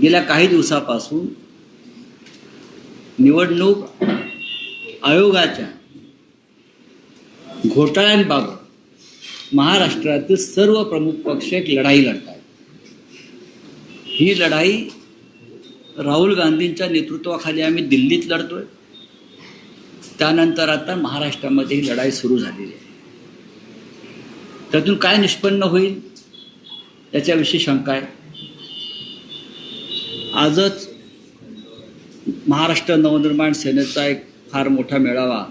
गेल्या काही दिवसापासून निवडणूक आयोगाच्या घोटाळ्यांबाबत महाराष्ट्रातील सर्व प्रमुख पक्ष एक लढाई लढत आहेत ही लढाई राहुल गांधींच्या नेतृत्वाखाली आम्ही दिल्लीत लढतोय. त्यानंतर आता महाराष्ट्रामध्ये ही लढाई सुरू झालेली आहे. त्यातून काय निष्पन्न होईल त्याच्याविषयी शंका आहे. आजच महाराष्ट्र नवनिर्माण सेनेचा एक फार मोठा मेळावा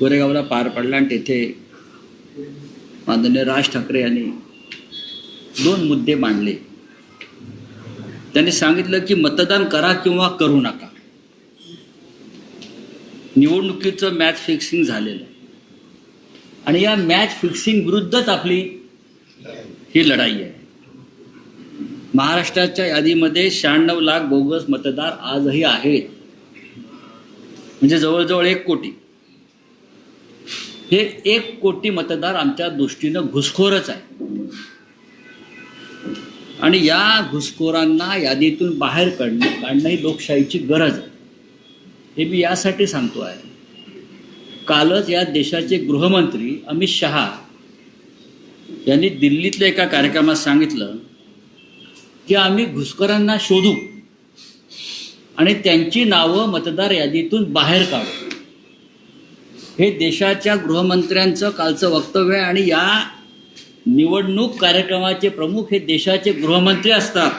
गोरेगावला पार पडला आणि तेथे माननीय राज ठाकरे यांनी दोन मुद्दे मांडले. त्यांनी सांगितलं की मतदान करा किंवा करू नका. निवडणुकीचं मॅच फिक्सिंग झालेलं. आहे आणि या मॅच फिक्सिंग विरुद्धच आपली ही लढाई आहे. महाराष्ट्राच्या यादीमध्ये शहाण्णव लाख बोगस मतदार आजही आहेत. म्हणजे जवळजवळ एक कोटी. हे एक कोटी मतदार आमच्या दृष्टीनं घुसखोरच आहे आणि या घुसखोरांना यादीतून बाहेर काढणं काढणं ही लोकशाहीची गरज आहे. हे मी यासाठी सांगतो आहे. कालच या देशाचे गृहमंत्री अमित शहा यांनी दिल्लीतल्या एका कार्यक्रमात सांगितलं की आम्ही घुसखोरांना शोधू आणि त्यांची नावं मतदार यादीतून बाहेर काढू. हे देशाच्या गृहमंत्र्यांचं कालचं वक्तव्य आहे आणि या निवडणूक कार्यक्रमाचे प्रमुख हे देशाचे गृहमंत्री असतात.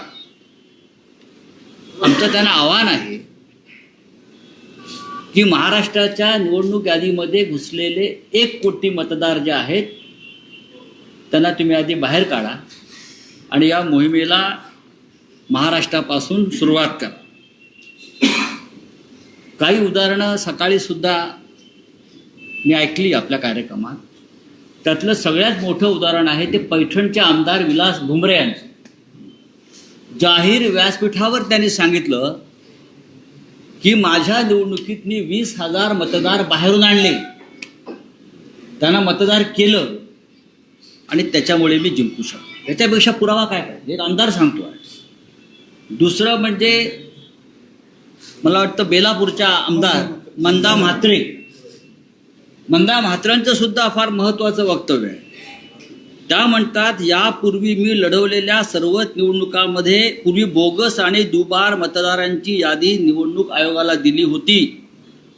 आमचं त्यांना आव्हान आहे की महाराष्ट्राच्या निवडणूक यादीमध्ये घुसलेले एक कोटी मतदार जे आहेत त्यांना तुम्ही आधी बाहेर काढा आणि या मोहिमेला महाराष्ट्रापासून सुरुवात करा. काही उदाहरणं सकाळी सुद्धा मी ऐकली आपल्या कार्यक्रमात. त्यातलं सगळ्यात मोठं उदाहरण आहे ते पैठणचे आमदार विलास भुमरे यांचं. जाहीर व्यासपीठावर त्यांनी सांगितलं की माझ्या निवडणुकीत मी वीस हजार मतदार बाहेरून आणले. त्यांना मतदार केलं आणि त्याच्यामुळे मी जिंकू शकतो त्याच्यापेक्षा पुरावा काय पाहिजे? एक आमदार सांगतो आहे दुसरं म्हणजे मला वाटतं बेलापूरच्या आमदार मंदा म्हात्रे. मंदा म्हात्रेंचं सुद्धा फार महत्त्वाचं वक्तव्य आहे. त्या म्हणतात यापूर्वी मी लढवलेल्या सर्वच निवडणुकांमध्ये पूर्वी बोगस आणि दुबार मतदारांची यादी निवडणूक आयोगाला दिली होती.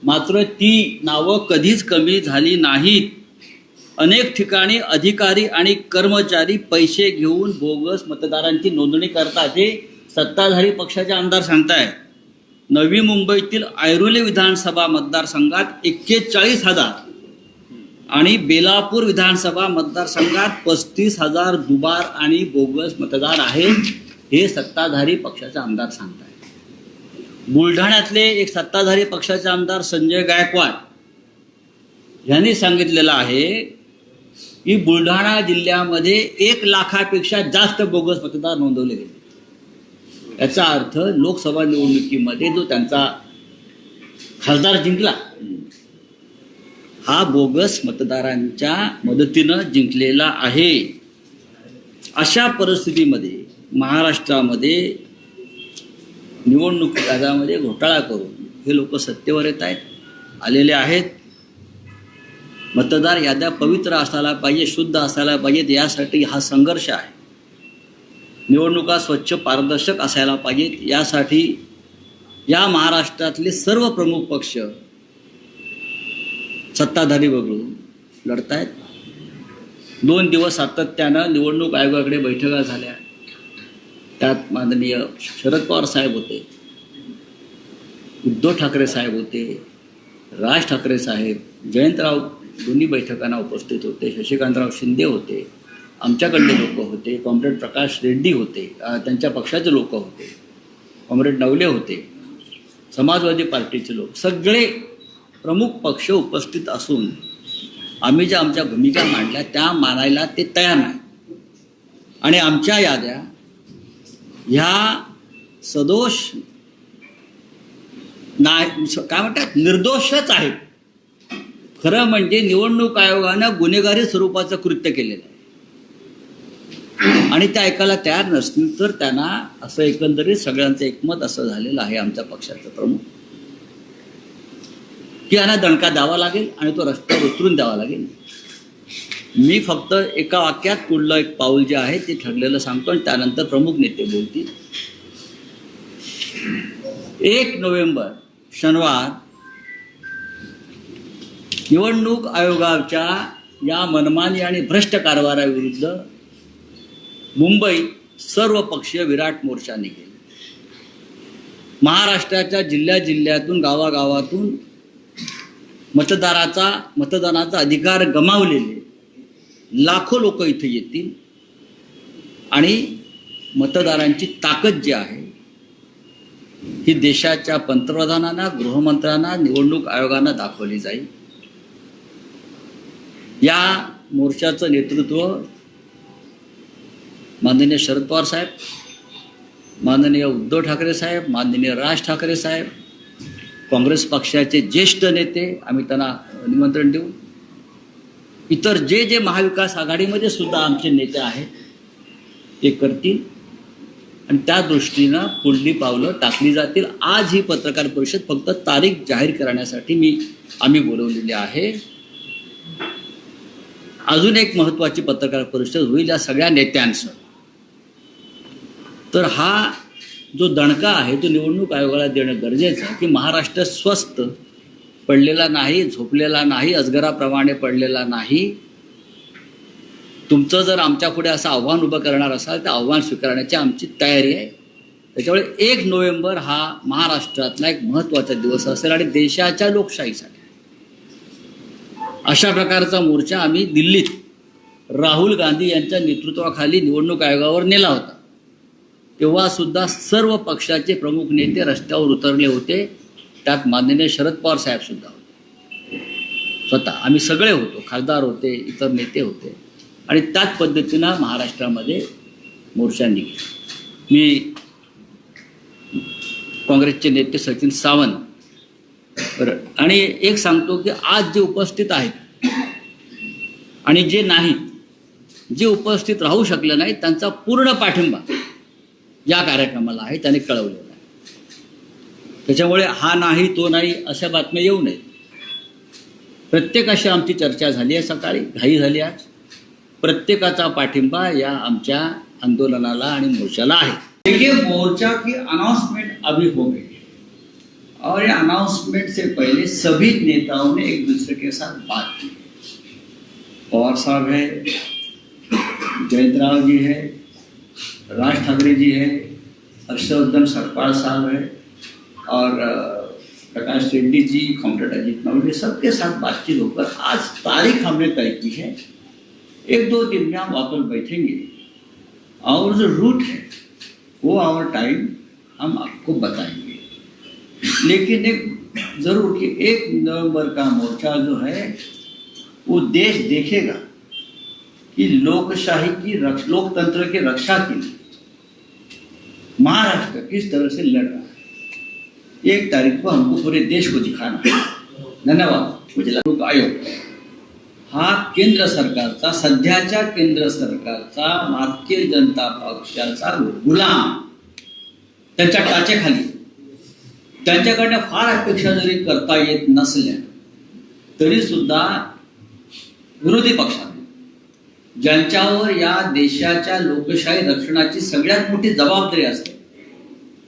मात्र ती नावं कधीच कमी झाली नाहीत. अनेक ठिकाणी अधिकारी आणि कर्मचारी पैसे घेऊन बोगस मतदारांची नोंदणी करतात. हे सत्ताधारी पक्षाचे आमदार सांगतायत नवी मुंबईतील ऐरोली विधानसभा मतदारसंघात एक्केचाळीस हजार आणि बेलापूर विधानसभा मतदारसंघात पस्तीस हजार दुबार आणि बोगस मतदार आहेत हे सत्ताधारी पक्षाचे आमदार सांगतायत. बुलढाण्यातले एक सत्ताधारी पक्षाचे आमदार संजय गायकवाड यांनी सांगितलेलं आहे की बुलढाणा जिल्ह्यामध्ये एक लाखापेक्षा जास्त बोगस मतदार नोंदवले गेले. याचा अर्थ लोकसभा निवडणुकीमध्ये जो त्यांचा खासदार जिंकला हा बोगस मतदारांच्या मदतीनं जिंकलेला आहे. अशा परिस्थितीमध्ये महाराष्ट्रामध्ये निवडणूक कायद्यामध्ये घोटाळा करून हे लोक सत्तेवर येत आहेत आलेले आहेत. मतदार याद्या पवित्र असायला पाहिजे शुद्ध असायला पाहिजेत यासाठी हा संघर्ष आहे. निवडणुका स्वच्छ पारदर्शक असायला पाहिजेत. यासाठी या महाराष्ट्रातले सर्व प्रमुख पक्ष सत्ताधारी वगळून लढतायत. दोन दिवस सातत्यानं निवडणूक आयोगाकडे बैठका झाल्या. त्यात माननीय शरद पवार साहेब होते उद्धव ठाकरे साहेब होते राज ठाकरे साहेब जयंतराव दोन्ही बैठकांना उपस्थित होते शशिकांतराव शिंदे होते. आमच्याकडले लोक होते कॉम्रेड प्रकाश रेड्डी होते त्यांच्या पक्षाचे लोक होते कॉम्रेड नवले होते समाजवादी पार्टीचे लोक सगळे प्रमुख पक्ष उपस्थित असून आम्ही ज्या आमच्या भूमिका मांडल्या त्या मानायला ते तयार नाही. आणि आमच्या याद्या ह्या सदोष नाही काय म्हणतात निर्दोषच आहेत. खरं म्हणजे निवडणूक आयोगानं गुन्हेगारी स्वरूपाचं कृत्य केलेलं आहे. आणि त्या ऐकायला तयार नसतील तर त्यांना असं एकंदरीत सगळ्यांचं एकमत असं झालेलं आहे आमच्या पक्षाचं प्रमुख. की यांना दणका द्यावा लागेल आणि तो रस्त्यावर उतरून द्यावा लागेल. मी फक्त एका वाक्यात पुढलं एक पाऊल जे आहे ते ठरलेलं सांगतो आणि त्यानंतर प्रमुख नेते बोलतील. एक नोव्हेंबर शनिवार निवडणूक आयोगाच्या या मनमानी आणि भ्रष्ट कारभाराविरुद्ध मुंबईत सर्व पक्षीय विराट मोर्चा निघेल महाराष्ट्राच्या जिल्ह्या जिल्ह्यातून गावागावातून मतदाराचा मतदानाचा अधिकार गमावलेले लाखो लोक इथे येतील. आणि मतदारांची ताकद जी आहे ही देशाच्या पंतप्रधानांना गृहमंत्र्यांना निवडणूक आयोगानं दाखवली जाईल. या मोर्चाचं नेतृत्व माननीय शरद पवार साहेब माननीय उद्धव ठाकरे साहेब माननीय राज ठाकरे साहेब काँग्रेस पक्षाचे ज्येष्ठ नेते आम्ही त्यांना निमंत्रण देऊ. इतर जे जे महाविकास आघाडीमध्ये सुद्धा आमचे नेते आहेत ते करतील. आणि त्या दृष्टीनं पुढली पावलं टाकली जातील. आज ही पत्रकार परिषद फक्त तारीख जाहीर करण्यासाठी मी आम्ही बोलवलेली आहे. अजून एक महत्त्वाची पत्रकार परिषद होईल या सगळ्या नेत्यांसह तर हा जो दणका आहे तो निवडणूक आयोगाला देणं गरजेचं आहे की महाराष्ट्र स्वस्त पडलेला नाही झोपलेला नाही अजगराप्रमाणे पडलेला नाही. तुमचं जर आमच्या पुढे असं आव्हान उभं करणार असाल तर आव्हान स्वीकारण्याची आमची तयारी आहे. त्याच्यामुळे एक नोव्हेंबर हा महाराष्ट्रातला एक महत्त्वाचा दिवस असेल आणि देशाच्या लोकशाहीसाठी. अशा प्रकारचा मोर्चा आम्ही दिल्लीत राहुल गांधी यांच्या नेतृत्वाखाली निवडणूक आयोगावर नेला होता. तेव्हा सुद्धा सर्व पक्षाचे प्रमुख नेते रस्त्यावर उतरले होते. त्यात माननीय शरद पवार साहेब सुद्धा होते. स्वतः आम्ही सगळे होतो खासदार होते इतर नेते होते. आणि त्याच पद्धतीनं महाराष्ट्रामध्ये मोर्चा निघेल. मी काँग्रेसचे नेते सचिन सावंत. आणि एक सांगतो की आज जे उपस्थित आहेत आणि जे नाहीत जे उपस्थित राहू शकले नाहीत त्यांचा पूर्ण पाठिंबा या कार्यक्रमाला आहे त्याने कळवलेलं आहे. त्याच्यामुळे हा नाही तो नाही अशा बातम्या येऊ नयेत. प्रत्येकाशी आमची चर्चा झाली आहे सकाळी घाई झाली आज. प्रत्येकाचा पाठिंबा या आमच्या आंदोलनाला आणि मोर्चाला आहे. देखिए मोर्चा की अनाउंसमेंट अभी हो गई और ये अनाउंसमेंट से पहले सभी नेताओं ने एक दूसरे के साथ बात की। पवार साहब है जयंतराव जी है राज ठाकरे जी है हर्षवर्धन सरपाल साहब है और प्रकाश रेड्डी जी, कॉम्रेड अजीत नवले सबके साथ बातचीत होकर आज तारीख हमने तय की है, एक दो दिन में हम वापस बैठेंगे। और जो रूट है, वो आवर टाइम हम आपको बताएँगे। लेकिन एक, ज़रूर कि एक नवंबर का मोर्चा जो है, वो देश देखेगा कि लोकशाही की रक्ष, लोकतंत्र की रक्षा के लिए महाराष्ट्र किस तरह से लड़ रहा है? एक तारीख को हमको पूरे देश को दिखाना है। धन्यवाद। मुझे लोक आयोग हा केंद्र सरकारचा सध्याच्या केंद्र सरकारचा भारतीय जनता पक्षाचा गुलाम त्याच्या टाचेखाली. त्यांच्याकडनं फार अपेक्षा जरी करता येत नसल्या तरी सुद्धा विरोधी पक्षांना ज्यांच्यावर या देशाच्या लोकशाही रक्षणाची सगळ्यात मोठी जबाबदारी असते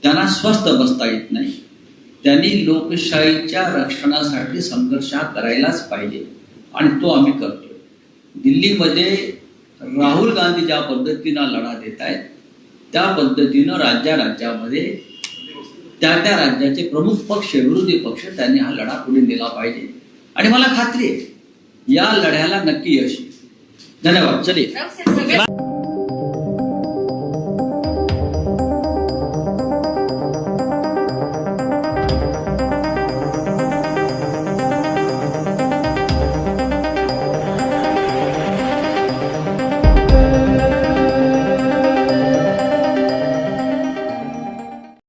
त्यांना स्वस्थ बसता येत नाही. त्यांनी लोकशाहीच्या रक्षणासाठी संघर्ष हा करायलाच पाहिजे आणि तो आम्ही करतोय. दिल्लीमध्ये राहुल गांधी ज्या पद्धतीनं लढा देत आहेत त्या पद्धतीनं राज्या राज्यामध्ये त्या त्या राज्याचे प्रमुख पक्ष विरोधी पक्ष त्यांनी हा लढा पुढे नेला पाहिजे. आणि मला खात्री आहे या लढ्याला नक्की यश येईल. धन्यवाद चलिए राव साहेब, सगळ्यात